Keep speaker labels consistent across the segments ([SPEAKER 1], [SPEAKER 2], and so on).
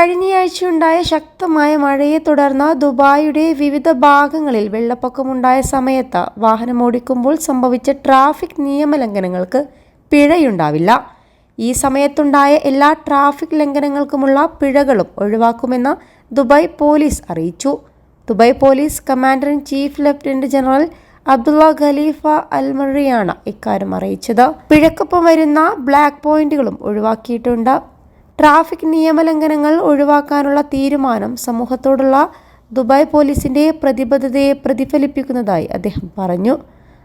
[SPEAKER 1] കഴിഞ്ഞയാഴ്ചയുണ്ടായ ശക്തമായ മഴയെ തുടർന്ന് ദുബായിയുടെ വിവിധ ഭാഗങ്ങളിൽ വെള്ളപ്പൊക്കമുണ്ടായ സമയത്ത് വാഹനമോടിക്കുമ്പോൾ സംഭവിച്ച ട്രാഫിക് നിയമലംഘനങ്ങൾക്ക് പിഴയുണ്ടാവില്ല. ഈ സമയത്തുണ്ടായ എല്ലാ ട്രാഫിക് ലംഘനങ്ങൾക്കുമുള്ള പിഴകളും ഒഴിവാക്കുമെന്ന് ദുബായ് പോലീസ് അറിയിച്ചു. Dubai police commander in chief lieutenant general Abdullah Khalifa അൽമറിയാണ് ഇക്കാര്യം അറിയിച്ചത്. പിഴക്കൊപ്പം വരുന്ന ബ്ലാക്ക് പോയിന്റുകളും ഒഴിവാക്കിയിട്ടുണ്ട്. ട്രാഫിക് നിയമലംഘനങ്ങൾ ഒഴിവാക്കാനുള്ള തീരുമാനം സമൂഹത്തോടുള്ള ദുബായ് പോലീസിന്റെ പ്രതിബദ്ധതയെ പ്രതിഫലിപ്പിക്കുന്നതായി അദ്ദേഹം പറഞ്ഞു.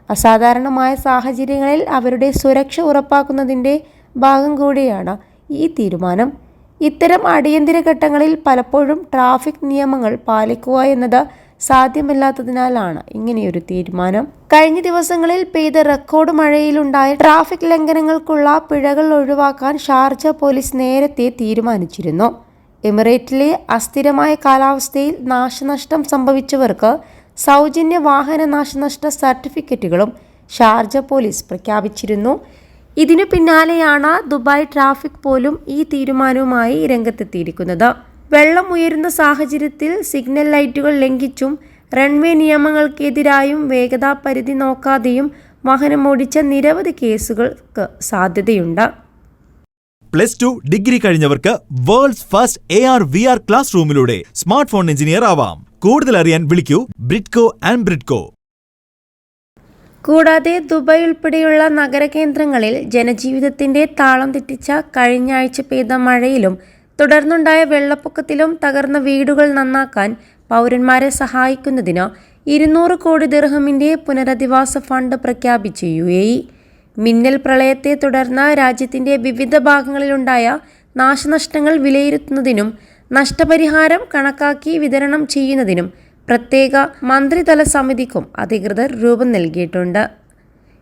[SPEAKER 1] അസാധാരണമായ സാഹചര്യങ്ങളിൽ അവരുടെ സുരക്ഷ ഉറപ്പാക്കുന്നതിന്റെ ഭാഗം കൂടിയാണ് ഈ തീരുമാനം. ഇത്തരം അടിയന്തര ഘട്ടങ്ങളിൽ പലപ്പോഴും ട്രാഫിക് നിയമങ്ങൾ പാലിക്കുക എന്നത് സാധ്യമല്ലാത്തതിനാലാണ് ഇങ്ങനെയൊരു തീരുമാനം. കഴിഞ്ഞ ദിവസങ്ങളിൽ പെയ്ത റെക്കോർഡ് മഴയിലുണ്ടായ ട്രാഫിക് ലംഘനങ്ങൾക്കുള്ള പിഴകൾ ഒഴിവാക്കാൻ ഷാർജ പോലീസ് നേരത്തെ തീരുമാനിച്ചിരുന്നു. എമിറേറ്റിലെ അസ്ഥിരമായ കാലാവസ്ഥയിൽ നാശനഷ്ടം സംഭവിച്ചവർക്ക് സൗജന്യ വാഹന നാശനഷ്ട സർട്ടിഫിക്കറ്റുകളും ഷാർജ പോലീസ് പ്രഖ്യാപിച്ചിരുന്നു. ഇതിനു പിന്നാലെയാണ് ദുബായ് ട്രാഫിക് പോലും ഈ തീരുമാനവുമായി രംഗത്തെത്തിയിരിക്കുന്നത്. വെള്ളം ഉയരുന്ന സാഹചര്യത്തിൽ സിഗ്നൽ ലൈറ്റുകൾ ലംഘിച്ചും റൺവേ നിയമങ്ങൾക്കെതിരായും വേഗതാ പരിധി നോക്കാതെയും വാഹനമോടിച്ച നിരവധി കേസുകൾക്ക് സാധ്യതയുണ്ട്.
[SPEAKER 2] Plus two degree കഴിഞ്ഞവർക്ക് world's first A R V R class റൂമിലൂടെ smart phone engineer ആവാം. കൂടുതൽ അറിയാൻ വിളിക്കൂ ബ്രിഡ്കോ ആൻഡ് ബ്രിഡ്കോ.
[SPEAKER 1] കൂടാതെ ദുബായ് ഉൾപ്പെടെയുള്ള നഗരകേന്ദ്രങ്ങളിൽ ജനജീവിതത്തിന്റെ താളം തെറ്റിച്ച കഴിഞ്ഞ ആഴ്ച പെയ്ത മഴയിലും തുടർന്നുണ്ടായ വെള്ളപ്പൊക്കത്തിലും തകർന്ന വീടുകൾ നന്നാക്കാൻ പൗരന്മാരെ സഹായിക്കുന്നതിന് ഇരുന്നൂറ് കോടി ദിർഹമിന്റെ പുനരധിവാസ ഫണ്ട് പ്രഖ്യാപിച്ചു യു എ ഇ മിന്നൽ പ്രളയത്തെ തുടർന്ന് രാജ്യത്തിന്റെ വിവിധ ഭാഗങ്ങളിലുണ്ടായ നാശനഷ്ടങ്ങൾ വിലയിരുത്തുന്നതിനും നഷ്ടപരിഹാരം കണക്കാക്കി വിതരണം ചെയ്യുന്നതിനും പ്രത്യേക മന്ത്രിതല സമിതിക്കും അധികൃതർ രൂപം നൽകിയിട്ടുണ്ട്.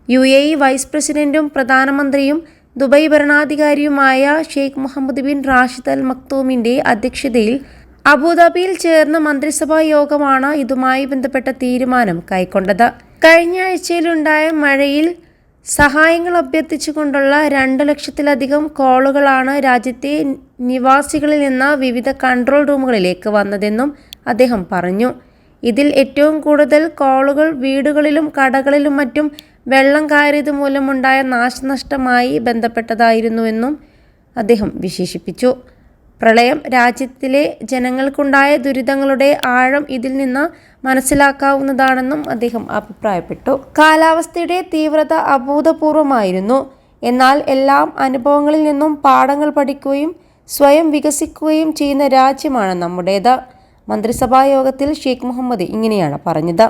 [SPEAKER 1] യു എ ഇ വൈസ് പ്രസിഡന്റും പ്രധാനമന്ത്രിയും Dubai ഭരണാധികാരിയുമായ Sheikh Mohammed bin Rashid Al മക്തൂമിന്റെ അധ്യക്ഷതയിൽ അബുദാബിയിൽ ചേർന്ന മന്ത്രിസഭാ യോഗമാണ് ഇതുമായി ബന്ധപ്പെട്ട തീരുമാനം കൈക്കൊണ്ടത്. കഴിഞ്ഞ ആഴ്ചയിലുണ്ടായ മഴയിൽ സഹായങ്ങൾ അഭ്യർത്ഥിച്ചുകൊണ്ടുള്ള രണ്ട് ലക്ഷത്തിലധികം കോളുകളാണ് രാജ്യത്തെ നിവാസികളിൽ നിന്ന് വിവിധ കൺട്രോൾ റൂമുകളിലേക്ക് വന്നതെന്നും അദ്ദേഹം പറഞ്ഞു. ഇതിൽ ഏറ്റവും കൂടുതൽ കോളുകൾ വീടുകളിലും കടകളിലും മറ്റും വെള്ളം കയറിയത് മൂലമുണ്ടായ നാശനഷ്ടമായി ബന്ധപ്പെട്ടതായിരുന്നുവെന്നും അദ്ദേഹം വിശേഷിപ്പിച്ചു. പ്രളയം രാജ്യത്തിലെ ജനങ്ങൾക്കുണ്ടായ ദുരിതങ്ങളുടെ ആഴം ഇതിൽ നിന്ന് മനസ്സിലാക്കാവുന്നതാണെന്നും അദ്ദേഹം അഭിപ്രായപ്പെട്ടു. കാലാവസ്ഥയുടെ തീവ്രത അഭൂതപൂർവമായിരുന്നു. എന്നാൽ എല്ലാം അനുഭവങ്ങളിൽ നിന്നും പാഠങ്ങൾ പഠിക്കുകയും സ്വയം വികസിക്കുകയും ചെയ്യുന്ന രാജ്യമാണ് നമ്മുടേത്. മന്ത്രിസഭാ യോഗത്തിൽ ഷെയ്ഖ് മുഹമ്മദ് ഇങ്ങനെയാണ് പറഞ്ഞത്.